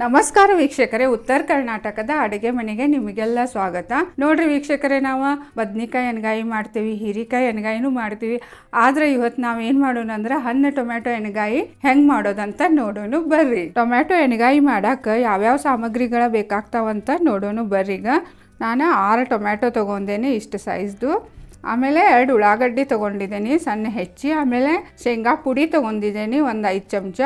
ನಮಸ್ಕಾರ ವೀಕ್ಷಕರೇ, ಉತ್ತರ ಕರ್ನಾಟಕದ ಅಡುಗೆ ಮನೆಗೆ ನಿಮಗೆಲ್ಲ ಸ್ವಾಗತ. ನೋಡ್ರಿ ವೀಕ್ಷಕರೇ, ನಾವು ಬದ್ನಿಕಾಯಿ ಎಣ್ಗಾಯಿ ಮಾಡ್ತೀವಿ, ಹೀರಿಕಾಯಿ ಎಣ್ಗಾಯಿನೂ ಮಾಡ್ತೀವಿ. ಆದ್ರೆ ಇವತ್ತು ನಾವು ಏನು ಮಾಡೋಣ ಅಂದ್ರೆ ಹಣ್ಣು, ಟೊಮ್ಯಾಟೊ ಎಣ್ಗಾಯಿ ಹೆಂಗ್ ಮಾಡೋದಂತ ನೋಡೋಣ ಬರ್ರಿ. ಟೊಮ್ಯಾಟೊ ಎಣ್ಗಾಯಿ ಮಾಡಾಕ ಯಾವ್ಯಾವ ಸಾಮಗ್ರಿಗಳ ಬೇಕಾಗ್ತಾವಂತ ನೋಡೋಣ ಬರ್ರಿ. ಈಗ ನಾನು ಆರು ಟೊಮ್ಯಾಟೊ ತೊಗೊಂಡೇನೆ ಇಷ್ಟು ಸೈಜ್ದು ಆಮೇಲೆ ಎರಡು ಉಳ್ಳಾಗಡ್ಡಿ ತೊಗೊಂಡಿದ್ದೀನಿ, ಸಣ್ಣ ಹೆಚ್ಚಿ, ಆಮೇಲೆ ಶೇಂಗಾ ಪುಡಿ ತೊಗೊಂಡಿದ್ದೀನಿ, ಒಂದು ಐದು ಚಮಚ.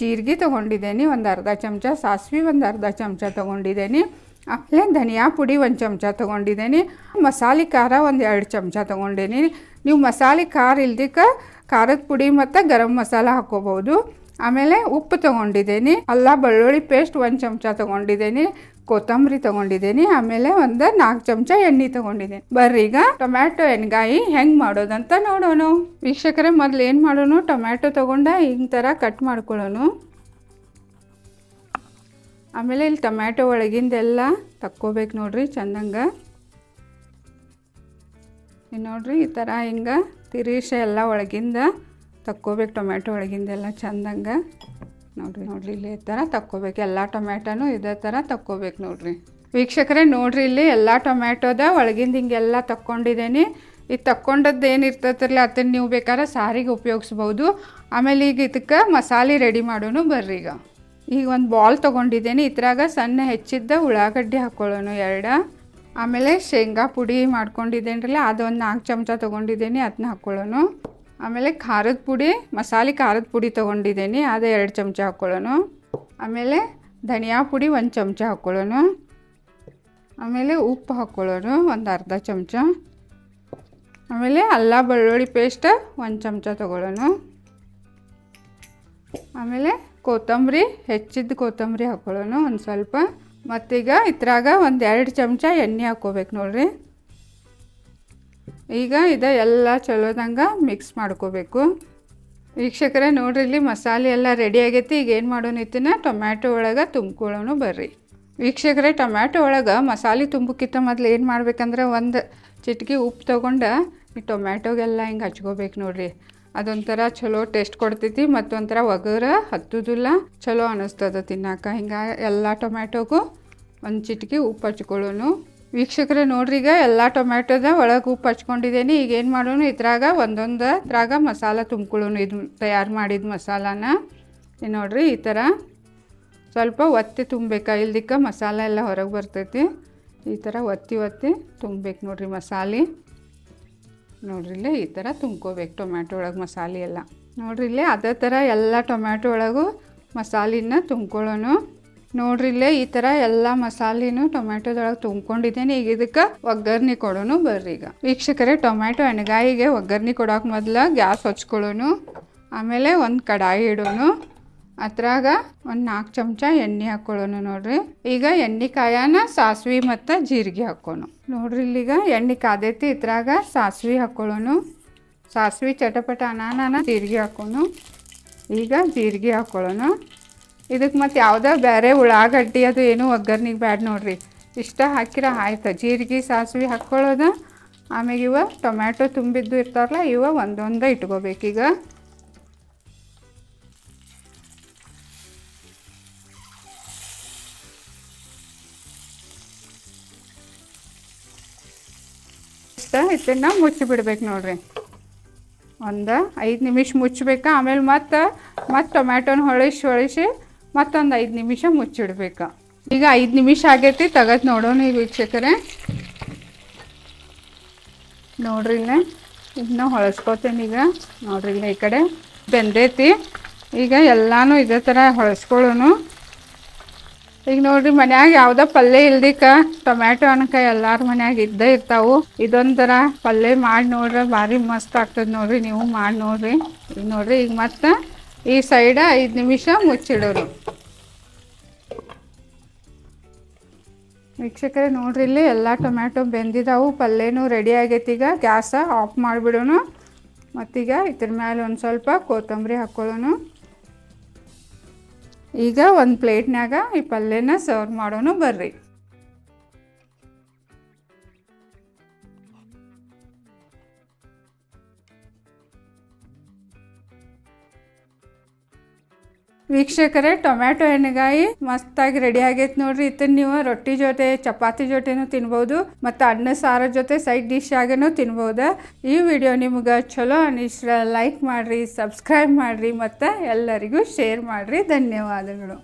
ಜೀರಿಗೆ ತೊಗೊಂಡಿದ್ದೀನಿ, ಒಂದು ಅರ್ಧ ಚಮಚ. ಸಾಸಿವೆ ಒಂದು ಅರ್ಧ ಚಮಚ ತೊಗೊಂಡಿದ್ದೀನಿ. ಆಮೇಲೆ ಧನಿಯಾ ಪುಡಿ ಒಂದು ಚಮಚ ತೊಗೊಂಡಿದ್ದೀನಿ. ಮಸಾಲೆ ಖಾರ ಒಂದು ಎರಡು ಚಮಚ ತೊಗೊಂಡಿದ್ದೀನಿ. ನೀವು ಮಸಾಲೆ ಖಾರ ಇಲ್ದಿಕ್ಕೆ ಖಾರದ ಪುಡಿ ಮತ್ತು ಗರಂ ಮಸಾಲ ಹಾಕ್ಕೋಬೋದು ಆಮೇಲೆ ಉಪ್ಪು ತೊಗೊಂಡಿದ್ದೀನಿ. ಅಲ್ಲ, ಬೆಳ್ಳುಳ್ಳಿ ಪೇಸ್ಟ್ ಒಂದು ಚಮಚ ತೊಗೊಂಡಿದ್ದೀನಿ. ಕೊತ್ತಂಬರಿ ತೊಗೊಂಡಿದ್ದೀನಿ, ಆಮೇಲೆ ಒಂದು ನಾಲ್ಕು ಚಮಚ ಎಣ್ಣೆ ತೊಗೊಂಡಿದ್ದೀನಿ. ಬರ್ರಿ ಈಗ ಟೊಮ್ಯಾಟೊ ಎಣ್ಗಾಯಿ ಹೆಂಗೆ ಮಾಡೋದಂತ ನೋಡೋಣ. ವೀಕ್ಷಕರೇ, ಮೊದಲು ಏನು ಮಾಡೋಣ ಟೊಮ್ಯಾಟೊ ತೊಗೊಂಡ ಹಿಂಗೆ ಥರ ಕಟ್ ಮಾಡ್ಕೊಳ್ಳೋಣ ಆಮೇಲೆ ಇಲ್ಲಿ ಟೊಮ್ಯಾಟೊ ಒಳಗಿಂದೆಲ್ಲ ತಕ್ಕೋಬೇಕು ನೋಡ್ರಿ, ಚಂದಂಗೆ. ನೋಡ್ರಿ, ಈ ಥರ ಹಿಂಗೆ ತಿರೀಶ ಎಲ್ಲ ಒಳಗಿಂದ ತಕ್ಕೋಬೇಕು ಟೊಮ್ಯಾಟೊ ಒಳಗಿಂದೆಲ್ಲ ಚಂದಂಗ. ನೋಡ್ರಿ ನೋಡ್ರಿ, ಇಲ್ಲಿ ಈ ಥರ ತಕ್ಕೋಬೇಕು. ಎಲ್ಲ ಟೊಮ್ಯಾಟೋನು ಇದೇ ಥರ ತಕ್ಕೋಬೇಕು ನೋಡ್ರಿ. ವೀಕ್ಷಕರೇ, ನೋಡ್ರಿ ಇಲ್ಲಿ ಎಲ್ಲ ಟೊಮ್ಯಾಟೋದ ಒಳಗಿಂದ ಹಿಂಗೆಲ್ಲ ತಕ್ಕೊಂಡಿದ್ದೀನಿ. ಇದು ತಕ್ಕೊಂಡದ್ದು ಏನು ಇರ್ತೈತಿರಲ್ಲ ಅದನ್ನು ನೀವು ಬೇಕಾದ್ರೆ ಸಾರಿಗೆ ಉಪಯೋಗಿಸ್ಬೋದು. ಆಮೇಲೆ ಈಗ ಇದಕ್ಕೆ ಮಸಾಲೆ ರೆಡಿ ಮಾಡೋನು ಬರ್ರಿ ಈಗ. ಈಗ ಒಂದು ಬಾಲ್ ತೊಗೊಂಡಿದ್ದೀನಿ. ಇದ್ರಾಗ ಸಣ್ಣ ಹೆಚ್ಚಿದ್ದ ಉಳ್ಳಾಗಡ್ಡಿ ಹಾಕ್ಕೊಳ್ಳೋನು ಎರಡು. ಆಮೇಲೆ ಶೇಂಗಾ ಪುಡಿ ಮಾಡ್ಕೊಂಡಿದ್ದೇನ್ರಲ್ಲ, ಅದೊಂದು ನಾಲ್ಕು ಚಮಚ ತೊಗೊಂಡಿದ್ದೀನಿ ಅದನ್ನ ಹಾಕ್ಕೊಳ್ಳೋಣ ಆಮೇಲೆ ಖಾರದ ಪುಡಿ, ಮಸಾಲೆ ಖಾರದ ಪುಡಿ ತೊಗೊಂಡಿದ್ದೀನಿ, ಅದು ಎರಡು ಚಮಚ ಹಾಕ್ಕೊಳ್ಳೋಣ ಆಮೇಲೆ ಧನಿಯಾ ಪುಡಿ ಒಂದು ಚಮಚ ಹಾಕ್ಕೊಳ್ಳೋಣ ಆಮೇಲೆ ಉಪ್ಪು ಹಾಕ್ಕೊಳ್ಳೋಣ ಒಂದು ಅರ್ಧ ಚಮಚ. ಆಮೇಲೆ ಅಲ್ಲ ಬೆಳ್ಳುಳ್ಳಿ ಪೇಸ್ಟ್ ಒಂದು ಚಮಚ ತೊಗೊಳ್ಳೋಣ ಆಮೇಲೆ ಕೊತ್ತಂಬರಿ, ಹೆಚ್ಚಿದ್ದು ಕೊತ್ತಂಬರಿ ಹಾಕ್ಕೊಳ್ಳೋಣ ಒಂದು ಸ್ವಲ್ಪ. ಮತ್ತೀಗ ಇದ್ರಾಗ ಒಂದು ಎರಡು ಚಮಚ ಎಣ್ಣೆ ಹಾಕ್ಕೋಬೇಕು ನೋಡ್ರಿ. ಈಗ ಇದು ಎಲ್ಲ ಚಲೋದಂಗೆ ಮಿಕ್ಸ್ ಮಾಡ್ಕೋಬೇಕು. ವೀಕ್ಷಕರೇ, ನೋಡ್ರಿ ಇಲ್ಲಿ ಮಸಾಲೆ ಎಲ್ಲ ರೆಡಿ ಆಗೈತಿ. ಈಗ ಏನು ಮಾಡೋಣ ಇತ್ತಿನ? ಟೊಮ್ಯಾಟೊ ಒಳಗೆ ತುಂಬ್ಕೊಳ್ಳೋಣ ಬರ್ರಿ. ವೀಕ್ಷಕರೇ, ಟೊಮ್ಯಾಟೊ ಒಳಗೆ ಮಸಾಲೆ ತುಂಬಕ್ಕಿಂತ ಮೊದಲು ಏನು ಮಾಡ್ಬೇಕಂದ್ರೆ ಒಂದು ಚಿಟಿಕೆ ಉಪ್ಪು ತೊಗೊಂಡು ಈ ಟೊಮ್ಯಾಟೊಗೆಲ್ಲ ಹಿಂಗೆ ಹಚ್ಕೋಬೇಕು ನೋಡ್ರಿ. ಅದೊಂಥರ ಚಲೋ ಟೇಸ್ಟ್ ಕೊಡ್ತೈತಿ ಮತ್ತೊಂಥರ ಒಗರ ಹತ್ತುದಿಲ್ಲ. ಚಲೋ ಅನ್ನಿಸ್ತದ ತಿನ್ನಾಕ. ಹಿಂಗೆ ಎಲ್ಲ ಟೊಮ್ಯಾಟೊಗೂ ಒಂದು ಚಿಟಿಕೆ ಉಪ್ಪು ಹಚ್ಕೊಳ್ಳೋನು. ವೀಕ್ಷಕರೇ ನೋಡ್ರಿ ಈಗ ಎಲ್ಲ ಟೊಮ್ಯಾಟೋದ ಒಳಗೆ ಉಪ್ಪು ಹಚ್ಕೊಂಡಿದ್ದೀನಿ. ಈಗ ಏನು ಮಾಡೋಣ, ಇದ್ರಾಗ ಒಂದೊಂದು ಇದ್ರಾಗ ಮಸಾಲ ತುಂಬ್ಕೊಳ್ಳೋನು ಇದು ತಯಾರು ಮಾಡಿದ ಮಸಾಲಾನ. ನೋಡ್ರಿ, ಈ ಥರ ಸ್ವಲ್ಪ ಒತ್ತಿ ತುಂಬಬೇಕಾ. ಇಲ್ದಿಕ್ಕ ಮಸಾಲ ಎಲ್ಲ ಹೊರಗೆ ಬರ್ತೈತಿ. ಈ ಥರ ಒತ್ತಿ ಒತ್ತಿ ತುಂಬಬೇಕು ನೋಡ್ರಿ ಮಸಾಲೆ. ನೋಡ್ರಿ ಇಲ್ಲೇ ಈ ಥರ ತುಂಬ್ಕೋಬೇಕು ಟೊಮ್ಯಾಟೊ ಒಳಗೆ ಮಸಾಲೆ ಎಲ್ಲ. ನೋಡ್ರಿ ಇಲ್ಲೇ ಅದೇ ಥರ ಎಲ್ಲ ಟೊಮ್ಯಾಟೊ ಒಳಗೂ ಮಸಾಲಿನ ತುಂಬ್ಕೊಳ್ಳೋಣ. ನೋಡ್ರಿ, ಇಲ್ಲೇ ಈ ಥರ ಎಲ್ಲ ಮಸಾಲಿನೂ ಟೊಮ್ಯಾಟೊದೊಳಗೆ ತುಂಬ್ಕೊಂಡಿದ್ದೇನೆ. ಈಗ ಇದಕ್ಕೆ ಒಗ್ಗರ್ನಿ ಕೊಡೋಣ ಬರ್ರಿ ಈಗ. ವೀಕ್ಷಕರೇ, ಟೊಮ್ಯಾಟೊ ಎಣ್ಗಾಯಿಗೆ ಒಗ್ಗರ್ನಿ ಕೊಡೋಕೆ ಮೊದಲು ಗ್ಯಾಸ್ ಹಚ್ಕೊಳ್ಳೋನು, ಆಮೇಲೆ ಒಂದು ಕಡಾಯಿ ಇಡೋನು, ಅದ್ರಾಗ ಒಂದು ನಾಲ್ಕು ಚಮಚ ಎಣ್ಣೆ ಹಾಕ್ಕೊಳ್ಳೋನು ನೋಡ್ರಿ. ಈಗ ಎಣ್ಣೆ ಕಾಯನ ಸಾಸ್ವಿ ಮತ್ತು ಜೀರಿಗೆ ಹಾಕೋನು. ನೋಡ್ರಿ ಇಲ್ಲಿಗ ಎಣ್ಣೆ ಕಾದೈತಿ, ಇದ್ರಾಗ ಸಾಸ್ವಿ ಹಾಕ್ಕೊಳ್ಳೋನು ಸಾಸ್ವಿ ಚಟಪಟ ಅನಾನ ಜೀರಿಗೆ ಹಾಕೋಣ ಈಗ ಜೀರಿಗೆ ಹಾಕ್ಕೊಳ್ಳೋಣ ಇದಕ್ಕೆ ಮತ್ತು ಯಾವುದೋ ಬೇರೆ ಉಳ್ಳಾಗಡ್ಡಿ ಅದು ಏನು ಒಗ್ಗರ್ನಿಗೆ ಬ್ಯಾಡ ನೋಡ್ರಿ. ಇಷ್ಟ ಹಾಕಿರ ಆಯ್ತು. ಜೀರಿಗೆ, ಸಾಸಿವೆ ಹಾಕ್ಕೊಳ್ಳೋದು. ಆಮೇಲೆ ಇವ ಟೊಮ್ಯಾಟೊ ತುಂಬಿದ್ದು ಇರ್ತಾರಲ್ಲ ಇವ ಒಂದೊಂದು ಇಟ್ಕೋಬೇಕೀಗ ಇಷ್ಟ ಇದನ್ನ ಮುಚ್ಚಿ ಬಿಡ್ಬೇಕು ನೋಡ್ರಿ. ಒಂದು ಐದು ನಿಮಿಷ ಮುಚ್ಚಬೇಕು ಆಮೇಲೆ ಮತ್ತೆ ಮತ್ತೆ ಟೊಮ್ಯಾಟೊನ ಹೊಳಿಸಿ ಹೊಳಿಸಿ ಮತ್ತೊಂದು ಐದು ನಿಮಿಷ ಮುಚ್ಚಿಡ್ಬೇಕು. ಈಗ ಐದು ನಿಮಿಷ ಆಗೈತಿ, ತೆಗೆದು ನೋಡೋಣ ಈಗ ವೀಕ್ಷಕರೇ. ನೋಡ್ರಿ ಇಲ್ಲೇ ಇದನ್ನ ಹೊಳಸ್ಕೊತೇನೆ ಈಗ. ನೋಡ್ರಿ ಇಲ್ಲೇ ಈ ಕಡೆ ಬೆಂದೈತಿ. ಈಗ ಎಲ್ಲಾನು ಇದೇ ಥರ ಹೊಳಸ್ಕೊಳ್ಳೋನು. ಈಗ ನೋಡ್ರಿ ಮನ್ಯಾಗ ಯಾವುದೋ ಪಲ್ಯ ಇಲ್ದಿಕ್ಕ ಟೊಮ್ಯಾಟೊ ಅನ್ಕ ಎಲ್ಲಾರ ಮನ್ಯಾಗ ಇದ್ದೇ ಇರ್ತಾವು. ಇದೊಂಥರ ಪಲ್ಯ ಮಾಡಿ ನೋಡ್ರಿ ಭಾರಿ ಮಸ್ತ್ ಆಗ್ತದೆ ನೋಡ್ರಿ, ನೀವು ಮಾಡಿ ನೋಡ್ರಿ. ಈಗ ನೋಡ್ರಿ, ಈಗ ಮತ್ತೆ ಈ ಸೈಡ ಐದು ನಿಮಿಷ ಮುಚ್ಚಿಡೋರು. ವೀಕ್ಷಕರೇ, ನೋಡ್ರಿ ಇಲ್ಲಿ ಎಲ್ಲ ಟೊಮ್ಯಾಟೊ ಬೆಂದಿದ್ದಾವು ಪಲ್ಯನೂ ರೆಡಿ ಆಗೈತಿ. ಈಗ ಗ್ಯಾಸ ಆಫ್ ಮಾಡಿಬಿಡೋಣ. ಮತ್ತೀಗ ಇದ್ರ ಮೇಲೆ ಒಂದು ಸ್ವಲ್ಪ ಕೊತ್ತಂಬರಿ ಹಾಕ್ಕೊಳ್ಳೋಣ ಈಗ ಒಂದು ಪ್ಲೇಟ್ನಾಗ ಈ ಪಲ್ಯನ ಸರ್ವ್ ಮಾಡೋಣ ಬರ್ರಿ. ವೀಕ್ಷಕರೇ, ಟೊಮ್ಯಾಟೊ ಎಣ್ಣೆಗಾಯಿ ಮಸ್ತಾಗಿ ರೆಡಿ ಆಗೈತೆ ನೋಡ್ರಿ. ಇದನ್ನ ನೀವು ರೊಟ್ಟಿ ಜೊತೆ, ಚಪಾತಿ ಜೊತೆನು ತಿನ್ಬೋದು ಮತ್ತು ಅನ್ನ ಸಾರ ಜೊತೆ ಸೈಡ್ ಡಿಶ್ ಆಗೇನೂ ತಿನ್ಬೋದು. ಈ ವಿಡಿಯೋ ನಿಮ್ಗೆ ಚಲೋ ಅನಿಸ್ರ ಲೈಕ್ ಮಾಡಿರಿ ಸಬ್ಸ್ಕ್ರೈಬ್ ಮಾಡಿರಿ ಮತ್ತು ಎಲ್ಲರಿಗೂ ಶೇರ್ ಮಾಡಿರಿ. ಧನ್ಯವಾದಗಳು.